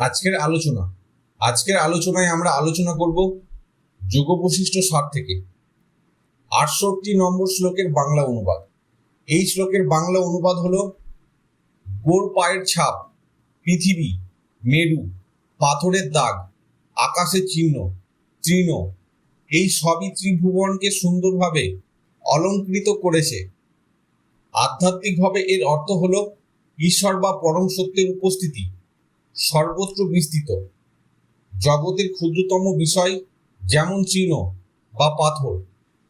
আজকের আলোচনা। আজকের আলোচনায় আমরা আলোচনা করব যোগ বৈশিষ্ট্য সার থেকে। আটষট্টি নম্বর শ্লোকের বাংলা অনুবাদ। এই শ্লোকের বাংলা অনুবাদ হলো, গোর পায়ের ছাপ, পৃথিবী, মেরু, পাথরের দাগ, আকাশের চিহ্ন, তৃণ, এই সবই ত্রিভুবনকে সুন্দরভাবে অলঙ্কৃত করেছে। আধ্যাত্মিকভাবে এর অর্থ হল, ঈশ্বর বা পরম সত্যের উপস্থিতি। সর্বত্র বিস্তৃত। জগতের ক্ষুদ্রতম বিষয় যেমন তৃণ বা পাথর,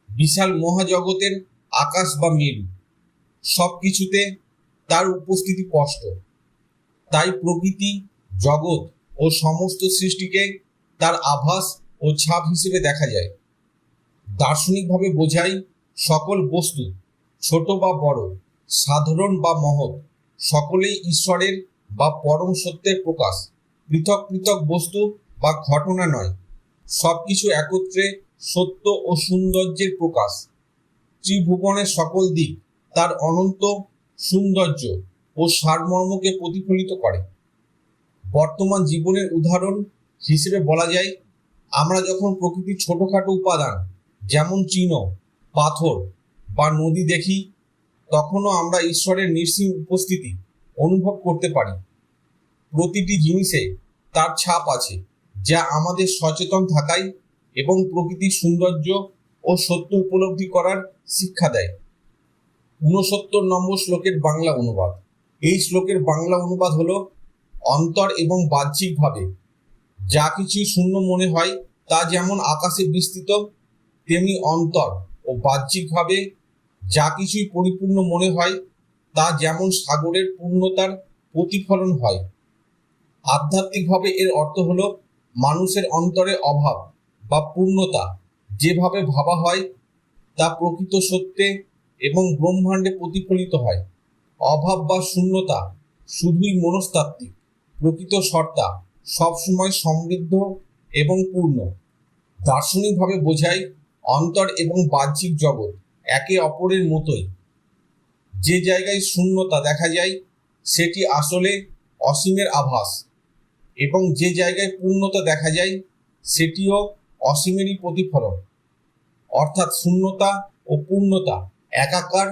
বিশাল মহাজগতের আকাশ বা মেরু সব কিছুতে তার উপস্থিতি স্পষ্ট। তাই প্রকৃতি, জগৎ ও সমস্ত সৃষ্টিকে তার আভাস ও ছাপ হিসেবে দেখা যায়। দার্শনিকভাবে বোঝাই সকল বস্তু, ছোট বা বড়, সাধারণ বা মহৎ, সকলেই ঈশ্বরের বা পরম সত্যের প্রকাশ, পৃথক পৃথক বস্তু বা ঘটনা নয়। সবকিছু একত্রে সত্য ও সৌন্দর্যের প্রকাশ। ত্রিভুবনের সকল দিক তার অনন্ত সৌন্দর্য ও সারমর্মকে প্রতিফলিত করে। বর্তমান জীবনের উদাহরণ হিসেবে বলা যায়, আমরা যখন প্রকৃতির ছোটখাটো উপাদান, যেমন চিহ্ন, পাথর বা নদী দেখি, তখনও আমরা ঈশ্বরের নিঃসীম উপস্থিতি অনুভব করতে পারি। প্রতিটি জিনিসে তার ছাপ আছে, যা আমাদের সচেতন থাকায় এবং প্রকৃতির সৌন্দর্য ও সত্য উপলব্ধি করার শিক্ষা দেয়। ঊনসত্তর নম্বর শ্লোকের বাংলা অনুবাদ। এই শ্লোকের বাংলা অনুবাদ হলো অন্তর এবং বাহ্যিকভাবে। যা কিছুই শূন্য মনে হয় তা যেমন আকাশে বিস্তৃত, তেমনি অন্তর ও বাহ্যিকভাবে যা কিছুই পরিপূর্ণ মনে হয় তা যেমন সাগরের পূর্ণতার প্রতিফলন হয়। আধ্যাত্মিকভাবে এর অর্থ হলো মানুষের অন্তরে অভাব বা পূর্ণতা। যেভাবে ভাবা হয় তা প্রকৃত সত্যে এবং ব্রহ্মাণ্ডে প্রতিফলিত হয়। অভাব বা শূন্যতা শুধুই মনস্তাত্ত্বিক, প্রকৃত সত্তা সবসময় সমৃদ্ধ এবং পূর্ণ। দার্শনিকভাবে বোঝায় অন্তর এবং বাহ্যিক জগৎ একে অপরের মতোই। যে জায়গায় শূন্যতা দেখা যায়, সেটি আসলে অসীমের আভাস। এবং যে জায়গায় পূর্ণতা দেখা যায়, সেটিও অসীমেরই প্রতিফলন। অর্থাৎ শূন্যতা ও পূর্ণতা একাকার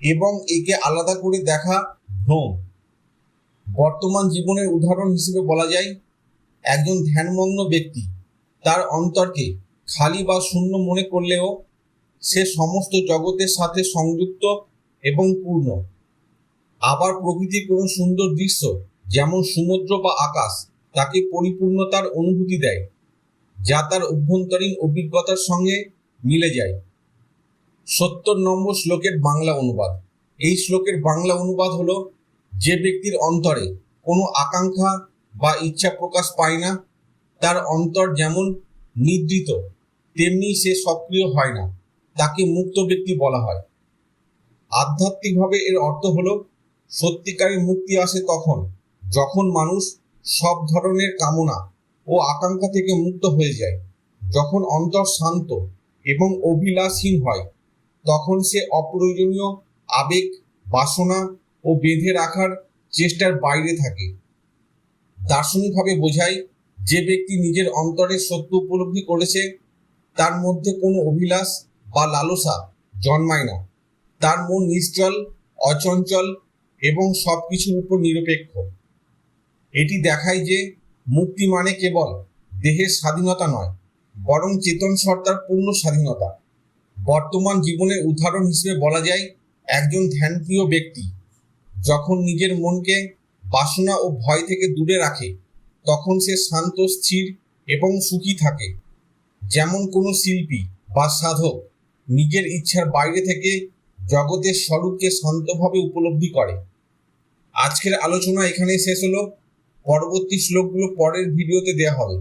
এবং একে আলাদা করে দেখা ভ্রম। বর্তমান জীবনের উদাহরণ হিসেবে বলা যায়, একজন ধ্যানমগ্ন ব্যক্তি তার অন্তরকে খালি বা শূন্য মনে করলেও সে সমস্ত জগতের সাথে সংযুক্ত এবং পূর্ণ। আবার প্রকৃতির কোনো সুন্দর দৃশ্য, যেমন সমুদ্র বা আকাশ, তাকে পরিপূর্ণতার অনুভূতি দেয়, যা তার অভ্যন্তরীণ অভিজ্ঞতার সঙ্গে মিলে যায়। সত্তর নম্বর শ্লোকের বাংলা অনুবাদ। এই শ্লোকের বাংলা অনুবাদ হলো, যে ব্যক্তির অন্তরে কোনো আকাঙ্ক্ষা বা ইচ্ছা প্রকাশ পায় না, তার অন্তর যেমন নিদ্রিত, তেমনি সে সক্রিয় হয় না, তাকে মুক্ত ব্যক্তি বলা হয়। আধ্যাত্মিকভাবে এর অর্থ হলো, সত্যিকারের মুক্তি আসে তখন, যখন মানুষ সব ধরনের কামনা ও আকাঙ্ক্ষা থেকে মুক্ত হয়ে যায়। যখন অন্তর শান্ত এবং অভিলাষহীন হয়, তখন সে অপ্রয়োজনীয় আবেগ, বাসনা ও বেঁধে রাখার চেষ্টার বাইরে থাকে। দার্শনিকভাবে বোঝায়, যে ব্যক্তি নিজের অন্তরের সত্য উপলব্ধি করেছে, তার মধ্যে কোনো অভিলাষ বা লালসা জন্মায় না। তার মন নিশ্চল, অচঞ্চল এবং সব কিছুর উপর নিরপেক্ষ। এটি দেখায় যে মুক্তি মানে কেবল দেহের স্বাধীনতা নয়, বরং চেতন সত্তার পূর্ণ স্বাধীনতা। বর্তমান জীবনের উদাহরণ হিসেবে বলা যায় একজন ধ্যানপ্রিয় ব্যক্তি। যখন নিজের মনকে বাসনা ও ভয় থেকে দূরে রাখে, তখন সে শান্ত, স্থির এবং সুখী থাকে। যেমন কোনো শিল্পী বা সাধক নিজের ইচ্ছার বাইরে থেকে জগতের স্বরূপকে শান্তভাবে উপলব্ধি করে। আজকের আলোচনা এখানেই শেষ হলো। পরবর্তী শ্লোকগুলো পরের ভিডিওতে দেওয়া হবে।